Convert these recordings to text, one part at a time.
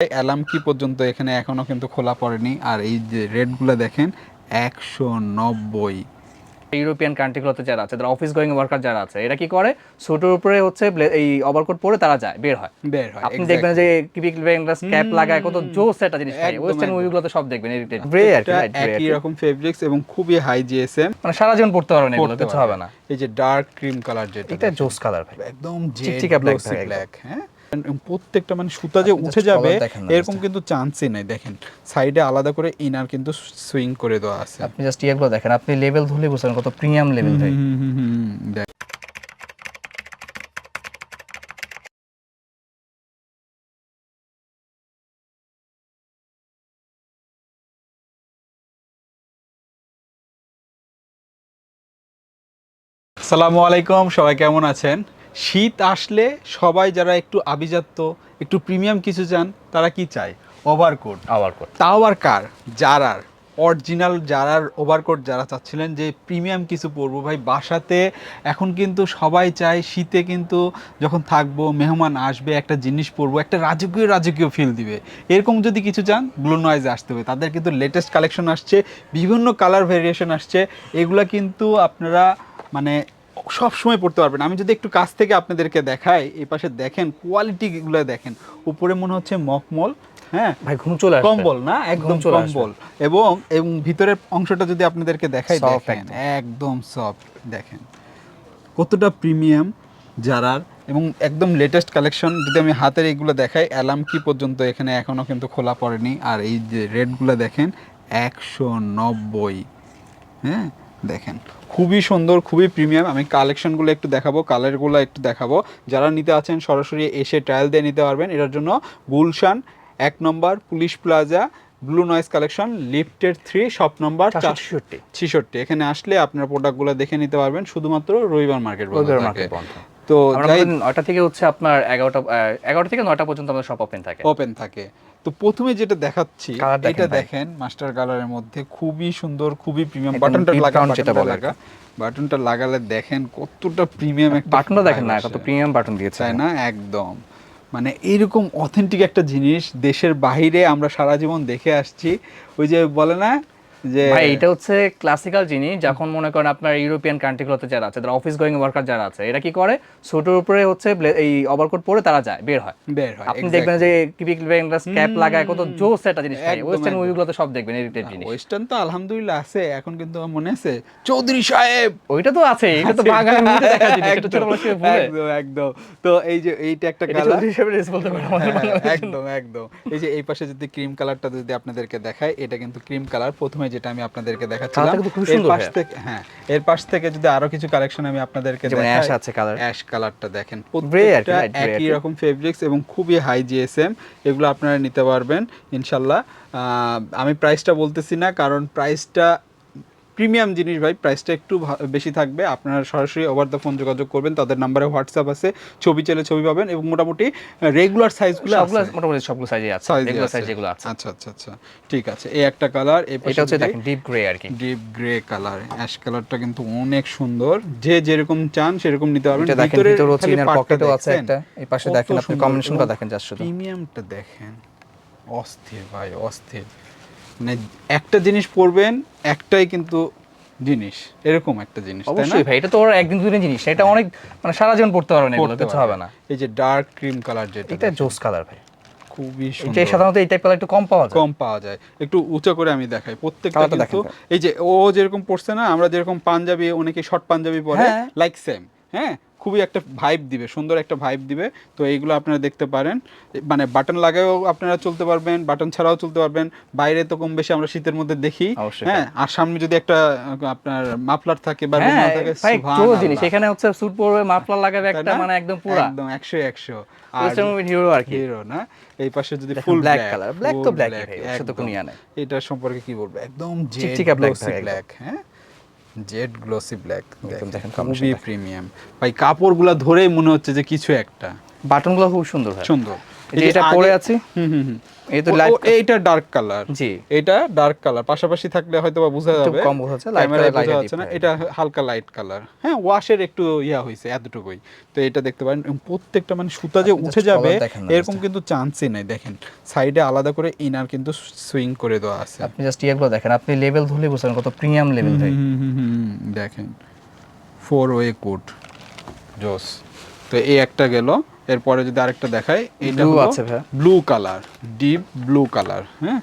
Alarm কি পর্যন্ত এখানে এখনও কিন্তু খোলা পড়েনি। আর এই যে রেটগুলো দেখেন একশো নব্বই। ইউরোপিয়ান কান্ট্রিগুলোতে যারা আছে যারা অফিস গোয়িং ওয়ার্কার যারা আছে এরা কি করে? স্যুটের উপরে হচ্ছে এই ওভারকোট পরে তারা যায় বের হয়। বের হয় আপনি দেখবেন যে কিপিক ব্যাংলাস ক্যাপ লাগায় কত জোস একটা জিনিস ওয়েস্টার্ন। মুভিগুলোতে সব দেখবেন একই রকম ফেব্রিক্স এবং খুবই হাই জিএসএম মানে সারা জীবন পড়তে পারবেন এগুলো কিছু হবে না। এই যে ডার্ক ক্রিম কালার যেটা এটা জোস কালার ভাই। একদম চিকচিকা একদম। ব্ল্যাক হ্যাঁ? প্রত্যেকটা মানে সুতা যে উঠে যাবে এরকম কিন্তু চান্সই নাই দেখেন। সাইডে আলাদা করে ইনার কিন্তু সুইং করে দেওয়া আছে। আপনি জাস্ট ইয়েগুলো দেখেন আপনি লেভেল ধরলে বুঝছেন কত প্রিমিয়াম লেভেল ভাই। আসসালামু আলাইকুম সবাই কেমন আছেন? শীত আসলে সবাই যারা একটু আভিজাত্য একটু প্রিমিয়াম কিছু চান তারা কি চায়? ওভারকোট কর তাও আর কার? যারার অরিজিনাল যারার ওভারকোট যারা চাচ্ছিলেন যে প্রিমিয়াম কিছু পরবো। ভাই বাসাতে এখন কিন্তু সবাই চায় শীতে কিন্তু যখন থাকব মেহমান আসবে একটা জিনিস পরবো একটা রাজকীয় রাজকীয় ফিল দিবে। এরকম যদি কিছু চান ব্লু নয়েজে আসতে হবে। তাদের কিন্তু লেটেস্ট কালেকশন আসছে বিভিন্ন কালার ভেরিয়েশন আসছে। এগুলা কিন্তু আপনারা মানে সব সময় পড়তে পারবেন। আমি যদি একটু কাছ থেকে আপনাদেরকে দেখাই এই পাশে দেখেন কোয়ালিটিগুলো দেখেন। উপরে মনে হচ্ছে মকমল হ্যাঁ? ভাই ঘুম চলে কম্বল না? একদম কম্বল। এবং এবং ভিতরের অংশটা যদি আপনাদেরকে দেখাই দেখেন একদম। সফট দেখেন। কতটা প্রিমিয়াম যারার এবং একদম লেটেস্ট কালেকশন যদি আমি হাতের এইগুলো দেখাই অ্যালার্ম কি পর্যন্ত এখানে এখনও কিন্তু খোলা পড়েনি। আর এই যে রেটগুলো দেখেন একশো নব্বই হ্যাঁ? দেখেন। খুবই সুন্দর খুবই প্রিমিয়াম। আমি কালেকশনগুলো একটু দেখাবো কালারগুলো একটু দেখাবো। যারা নিতে আছেন সরাসরি এসে ট্রায়াল দিয়ে নিতে পারবেন। এটার জন্য গুলশান এক নম্বর police plaza blue noise collection লিফটের থ্রি শপ নম্বর চারশো ছেষট্টি। এখানে আসলে আপনার প্রোডাক্টগুলো দেখে নিতে পারবেন শুধুমাত্র রবিবার মার্কেট রবিবার মার্কেট বন্ধ। তো নয়টা থেকে হচ্ছে আপনার এগারোটা এগারোটা থেকে নয়টা পর্যন্ত আমাদের শপ ওপেন থাকে। ওপেন থাকে। তো প্রথমে যেটা দেখাচ্ছি এটা দেখেন মাস্টার কালারের মধ্যে খুবই সুন্দর খুবই প্রিমিয়াম বাটনটা লাগানো লাগা যেটা বলে। বাটনটা লাগালে দেখেন কতটা প্রিমিয়াম একটা বাটনটা দেখেন না এটা কত প্রিমিয়াম বাটন দিয়েছে। তাই না? একদম। মানে এরকম অথেন্টিক একটা জিনিস দেশের বাহিরে আমরা সারা জীবন দেখে আসছি। ওই যে বলে না যে ভাই এটা হচ্ছে ক্লাসিক্যাল জিনিস যখন মনে করেন আপনার ইউরোপিয়ান কান্ট্রিগুলোতে যারা আছে যারা অফিস গোয়িং ওয়ার্কার যারা আছে এরা কি করে? উপরে হচ্ছে এই ওভারকোট পরে তারা যায় বের হয়। বের হয় আপনি দেখবেন যে কিপিক ব্যাংলাস ক্যাপ লাগায় কত জোস একটা জিনিস ওয়েস্টার্ন মুভিগুলোতে সব দেখবেন এডিটেড জিনিস। ওয়েস্টার্ন তো আলহামদুলিল্লাহ আছে এখন কিন্তু আমার মনে আছে চৌধুরী সাহেব! ওইটা তো আছে এটা তো বাঙালি মুভিতে দেখা যায় এটা একদম, একদম একদম। তো এই যে এইটা একটা কালার চৌধুরী সাহেবের race বলতে পারে বাংলাদেশের। একদম একদম। এই যে এই পাশে যদি ক্রিম কালারটা যদি আপনাদেরকে দেখায় এটা কিন্তু ক্রিম কালার প্রথমে যেটা আমি আপনাদেরকে দেখাচ্ছিলাম এর পাশ থেকে হ্যাঁ এর পাশ থেকে যদি আরও কিছু কালেকশন আমি আপনাদেরকে দেখাই ash আছে কালার অ্যাশ কালারটা দেখেন প্রত্যেকটা একই রকম ফেব্রিক্স এবং খুবই হাই জিএসএম এগুলো আপনারা নিতে পারবেন ইনশাল্লাহ। আহ, আমি প্রাইসটা বলতেছি না কারণ প্রাইসটা প্রিমিয়াম জিনিস ভাই প্রাইসটা একটু বেশি থাকবে। আপনারা সরাসরি ওভার দ্য ফোন যোগাযোগ করবেন। তাদের নাম্বারে হোয়াটসঅ্যাপ আছে ছবি চাইলে ছবি পাবেন এবং মোটামুটি রেগুলার সাইজগুলো মোটামুটি সবগুলো সাইজে আছে আছে। সাইজ যেগুলো আছে। আচ্ছা আচ্ছা আচ্ছা। ঠিক আছে এই একটা কালার এই এটা হচ্ছে দেখেন ডিপ গ্রে আর কি। ডিপ গ্রে কালার অ্যাশ কালারটা কিন্তু অনেক সুন্দর। যে যেরকম চান সেরকম নিতে পারবেন। ভিতরে ইনার পকেটও আছে? একটা এই পাশে দেখেন আপনি কম্বিনেশনটা দেখেন জাস্ট শুধু। প্রিমিয়ামটা দেখেন। অস্থির ভাই অস্থির। মানে একটা জিনিস পরবেন একটাই কিন্তু জিনিস। এরকম একটা জিনিস অবশ্যই ভাই এটা তো ওর একদিন দুদিনের জিনিস। এটা অনেক মানে সারা জীবন পড়তে পারবেন এগুলো কিছু হবে না। এই যে ডার্ক ক্রিম কালার যেটা এটা জোস কালার ভাই। খুবই এটা সুন্দর। সাধারণত এই টাইপ কালার একটু কম পাওয়া যায়। কম পাওয়া যায়। একটু উঁচা করে আমি দেখাই। প্রত্যেকটা কিন্তু এই যে ও যেরকম পড়ছে না আমরা যেরকম পাঞ্জাবি অনেকে শর্ট পাঞ্জাবি পরে হ্যাঁ। লাইক সেম হ্যাঁ? খুবই একটা ভাইব দিবে সুন্দর একটা ভাইব দিবে। তো এইগুলো আপনারা দেখতে পারেন। মানে বাটন লাগায়ও আপনারা চলতে পারবেন বাটন ছাড়াও চলতে পারবেন। বাইরে তো কম বেশি আমরা শীতের মধ্যে দেখি। হ্যাঁ আর সামনে যদি একটা আপনার মাফলার থাকে বা হ্যাঁ রুমাল থাকে জিনিস। এখানে হচ্ছে স্যুট পরবে মাফলার লাগাবে একটা মানে একদম পুরো। একদম একশো একশো। আর ওয়েস্টার্ন মুভি হিরো আর কি। হিরো না? এই পাশে যদি ফুল ব্ল্যাক color, black তো সাথে কোনো ইয়া নাই। এটা সম্পর্কে কি বলব? একদম চিকচিকা একদম। ব্ল্যাক হ্যাঁ? জেড গ্লসি ব্ল্যাক দেখেন খুবই প্রিমিয়াম ভাই কাপড়গুলো ধরেই মনে হচ্ছে যে কিছু একটা। বাটনগুলো খুব সুন্দর ভাই। সুন্দর। এই যে এটা পরে আছি। হুম হুম লাইট ও, ডার্ক কালার জি। এটা ডার্ক কালার পাশাপাশি থাকলে হয়তো বা বোঝা যাবে। কম বোঝা যাচ্ছে, ক্যামেরায় বোঝা যাচ্ছে না। এটা হালকা লাইট কালার হ্যাঁ ওয়াশের একটু ইয়া হয়েছে এতটুকুই। তো এটা দেখতে পারেন প্রত্যেকটা মানে সুতা যে উঠে যাবে এরকম কিন্তু চান্সই নাই দেখেন। সাইডে আলাদা করে ইনার কিন্তু সুইং করে দেওয়া আছে। আপনি জাস্ট ইয়েগুলো দেখেন আপনি লেভেল ধরলে বুঝছেন কত প্রিমিয়াম লেভেল ভাই। দেখেন। ফোর ওয়ে কোড জোস। তো এই একটা গেল। এরপরে যদি আরেকটা দেখাই এটা Blue আছে ভাইয়া। Blue colour deep blue colour হ্যাঁ?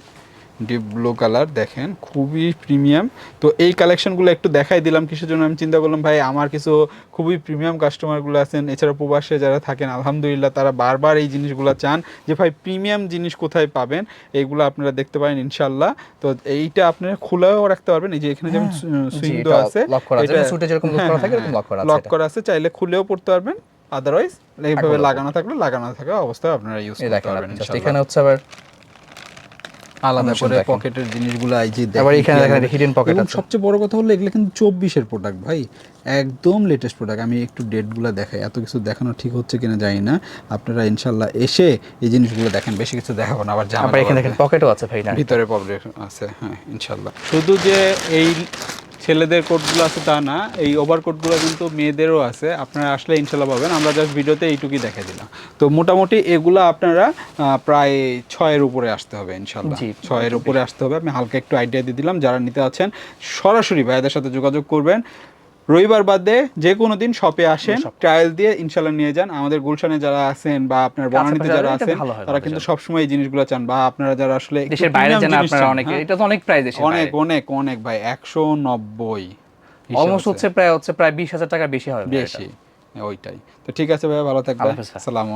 ডিপ ব্লু কালার দেখেন খুবই প্রিমিয়াম তো এই কালেকশনগুলো একটু দেখাই দিলাম কিসের জন্য আমি চিন্তা করলাম ভাই আমার কিছু খুবই প্রিমিয়াম কাস্টমারগুলো আছেন এছাড়া প্রবাসে যারা থাকেন আলহামদুলিল্লাহ তারা বারবার এই জিনিসগুলো চান যে ভাই প্রিমিয়াম জিনিস কোথায় পাবেন? এইগুলো আপনারা দেখতে পারেন ইনশাল্লাহ তো এইটা আপনারা খোলাও রাখতে পারবেন এই যে এখানে যেমন সুইং দেওয়া এটা আছে আছে। যেরকম lock হ্যাঁ, হ্যাঁ, আছে লক করা আছে চাইলে খুলেও পড়তে পারবেন। আদারওয়াইজ এইভাবে লাগানো থাকলে লাগানো থাকা অবস্থায় আপনারা ইউজ করতে পারবেন। এখানে হচ্ছে আবার আলাদা করে পকেটের জিনিসগুলো এই যে আবার এখানে দেখেন pocket এবং আছে। সবচেয়ে বড় কথা হলো এগুলো কিন্তু চব্বিশের প্রোডাক্ট ভাই। একদম লেটেস্ট প্রোডাক্ট আমি একটু ডেটগুলো দেখাই। এত কিছু দেখানো ঠিক হচ্ছে কিনা জানি না। আপনারা ইনশাল্লাহ এসে এই জিনিসগুলো দেখেন। বেশি কিছু দেখাবো না আবার আবার এখানে দেখেন পকেটও আছে ভাই না? ভিতরে প্রবলেম আছে হ্যাঁ ইনশাল্লাহ। শুধু যে এই ছেলেদের কোটগুলো আছে তা না এই ওভার কোটগুলো কিন্তু মেয়েদেরও আছে আপনারা আসলে ইনশাল্লাহ পাবেন। আমরা জাস্ট ভিডিওতে এইটুকুই দেখে দিলাম। তো মোটামুটি এগুলো আপনারা প্রায় ছয়ের উপরে আসতে হবে ইনশাল্লাহ। ছয়ের উপরে আসতে হবে। আমি হালকা একটু আইডিয়া দিয়ে দিলাম যারা নিতে আছেন সরাসরি ভাইয়াদের সাথে যোগাযোগ করবেন। রবিবার বাদে যে কোনো দিন শপে আসেন ট্রায়াল দিয়ে ইনশাল্লাহ নিয়ে যান। আমাদের গুলশানে যারা আছেন বা আপনার বনানীতে যারা আছেন তারা কিন্তু। সবসময় এই জিনিসগুলো চান বা আপনারা যারা আসলে দেশের বাইরে যান আপনারা অনেকে। হ্যাঁ? এটা তো অনেক প্রাইস অনেক অনেক অনেক ভাই একশো নব্বই অলমোস্ট হচ্ছে। প্রায় হচ্ছে প্রায় বিশ হাজার টাকা বেশি হবে বেশি ওইটাই। তো ঠিক আছে ভাই ভালো থাকবেন। আসসালামু